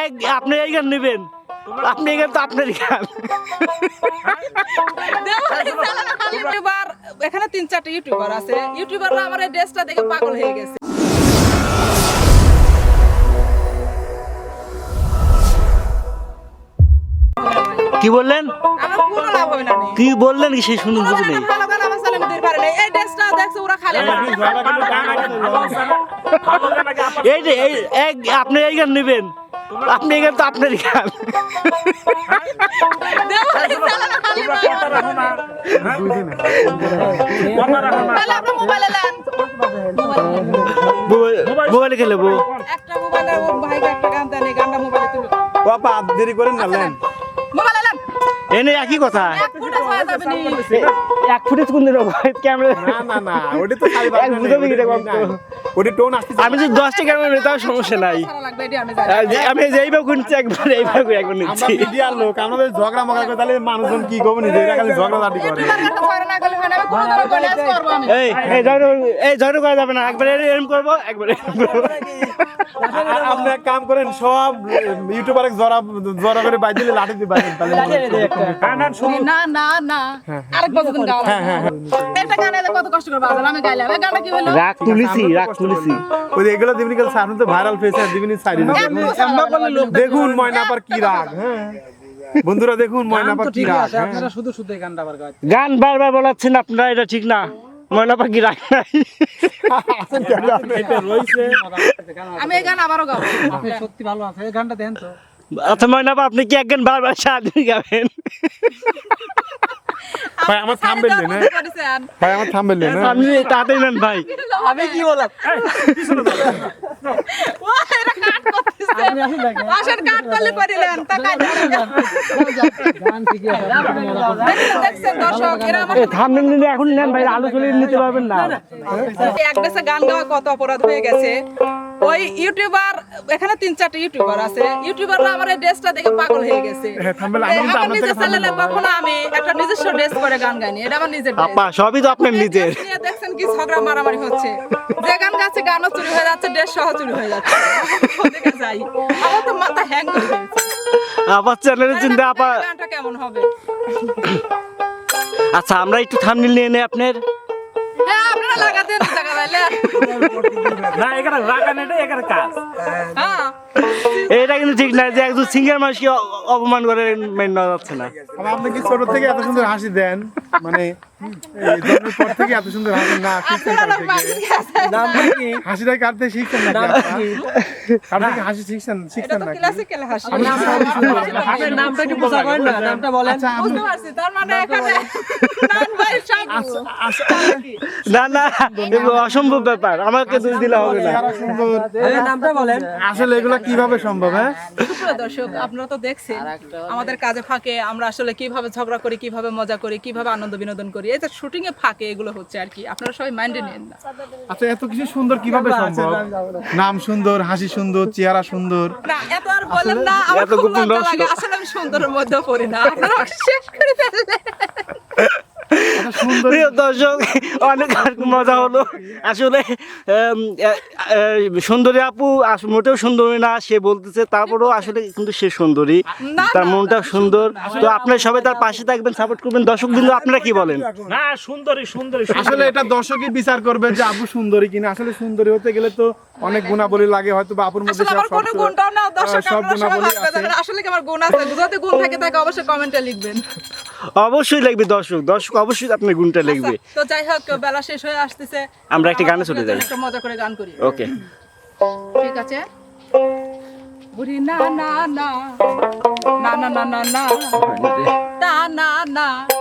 এক আপনি এই গান নেবেন আপনি এই গান তো আপনার গান ইউটিউবার এখানে তিন চারটে ইউটিউবার আছে ইউটিউবাররা আমার এই ড্রেসটা দেখে পাগল হয়ে গেছে কি বললেন আমার কোনো লাভ হবে না নে। কি বললেন কি সেই শুনুন বুঝি নেই। এই ড্রেসটা দেখছে ওরা খালি এই যে এই আপনি এই গান নেবেন আপনি গেল তো আপনার খেয়াল মোবাইলে খেলে বউ বাবা দেরি করেন না লেন। এনে একই কথা। এক ফুটেজ কোন দিন ক্যামেরা না না না ওটা তো খালি এক বুঝাবি কি দেখব ওটা টোন আসছে আমি যদি 10 ক্যামেরা নিই তাও সমস্যা নাই আমি যেই বা কিনছি একবার এই বা একবার নিচ্ছি মিডিয়ার লোক আমাদের ঝগড়া মগড়া করে তাহলে মানুষজন কি করবে নিজেরা খালি ঝগড়া লাটি করে এই এই ঝগড়া এই ঝগড়া করা যাবে না একবার এরকম করব একবার আপনি এক কাম করেন সব ইউটিউবার জরা জরা করে বাইদিলে লাঠি দিয়ে বাইদিন তাহলে না না না আরেকবার একটা গানে কত কষ্ট করে বাজার আমি গাইলাম। এই গানটা কি হলো? রাগ তুলিছি রাগ তুলিছি। ওই এগুলো দিবনি কাল সামনে তো ভাইরাল ফেসে দিবনি সাইড দেখুন ময়নাপার কি রাগ হ্যাঁ। বন্ধুরা দেখুন ময়নাপার কি রাগ হ্যাঁ। গান বারবার বলাচ্ছেন আপনারা এটা ঠিক না। ময়না পাখি রাগ নাই? আমি এই গান আবারও গাবো। আচ্ছা ময়না পা আপনি কি এক গান বারবার সারাদিন গাবেন? ভাই আমার থামবেন না হ্যাঁ। ভাই আমার থামবেন না আপনি তাতে নেন ভাই। আমি কি বললাম? এখন নেন ভাই আলোচনা নিতে পারবেন না। একটা গান গাওয়া কত অপরাধ হয়ে গেছে। ওই ইউটিউবার এখানে তিন চারটে ইউটিউবার আছে। ইউটিউবাররা আমার এই ড্রেসটা দেখে পাগল হয়ে গেছে। হ্যাঁ, আমার নিজের চ্যানেলে কখনো আমি একটা নিজস্ব ড্রেস করে গান গাইনি এটা আমার নিজের। আপা সবই তো আপনার নিজের। দেখছেন কি ঝগড়া মারামারি হচ্ছে। যে গান গাচ্ছে গানও চুরি হয়ে যাচ্ছে ড্রেস সহ চুরি হয়ে যাচ্ছে। ওদিকে যাই। আমার তো মাথা হ্যাং করে দিয়েছে চ্যানেলের চিন্তা আপা গানটা কেমন হবে? আচ্ছা আমরা একটু থামনেল নিয়ে নেই আপনার? হ্যাঁ লাগাতে জায়গা পাইলে না এখানে রাখা নেই এখানে কাজ। হ্যাঁ। এটা কিন্তু ঠিক না যে একজন সিঙ্গার মানুষকে অপমান করে মেনে নেওয়া যাচ্ছে না। আপনি কি ছোট থেকে এত সুন্দর হাসি দেন? মানে জন্মের পর থেকে এত সুন্দর হাসি না শিখছেন আপনারা কার পাগল থেকে গেছে হাসিটা কাটতে শিখছেন না হাসি শিখছেন শিখছেন তো না ক্লাসিক্যাল হাসি। আপনার নামটা একটু বোঝা করেন না নামটা বলেন। আচ্ছা বুঝতে পারছি তার মানে এখানে নান না না অসম্ভব ব্যাপার। আমাকে দোষ দিলে হবে না। নামটা বলেন। আসলে এগুলো কীভাবে সম্ভব হ্যাঁ? দর্শক আপনারা তো দেখছেন আমাদের কাজে ফাঁকে আমরা আসলে কীভাবে ঝগড়া করি কীভাবে মজা করি কীভাবে আনন্দ বিনোদন করি এই যে শুটিং এ ফাঁকে এগুলো হচ্ছে আর কি। আপনারা সবাই মাইন্ডে নেন না। আচ্ছা এত কিছু সুন্দর কীভাবে সম্ভব? নাম সুন্দর হাসি সুন্দর চেহারা সুন্দর। না এত আর বলেন না আমার এত খুব গোপন লজ্জা রহস্য। লাগে। আসলে আমি সুন্দরের মধ্যে পড়ি না। আপনারা শেষ করে ফেললে এত সুন্দর প্রিয় দর্শক অনেক মজা হলো। আসলে সুন্দরী আপু মোটেও সুন্দরী না সে বলতেছে তারপরেও আসলে কিন্তু সে সুন্দরী। তার মনটা সুন্দর তো আপনারা সবাই তার পাশে থাকবেন সাপোর্ট করবেন। দর্শক বিন্দু আপনারা কি বলেন? না সুন্দরী সুন্দরী আসলে এটা দর্শকই বিচার করবে যে আপু সুন্দরী কিনা। আসলে সুন্দরী হতে গেলে তো অনেক গুণাবলী লাগে হয়তো বা আপুর মধ্যে সব কোনো গুণটাও না দর্শক আপনারা সবাই আসলে কি আমার গুণ আছে? যদি গুণ থাকে তাকে অবশ্যই কমেন্টে লিখবেন। অবশ্যই লাগবে দর্শক দর্শক অবশ্যই আপনার গুণটা লিখবে। আচ্ছা, তো যাই হোক বেলা শেষ হয়ে আসতেছে। আমরা একটা গানে চলে যাই। একটা মজা করে গান করি। ওকে। ঠিক আছে? বুড়ি না না না। না না না না না। তা না না না না না না।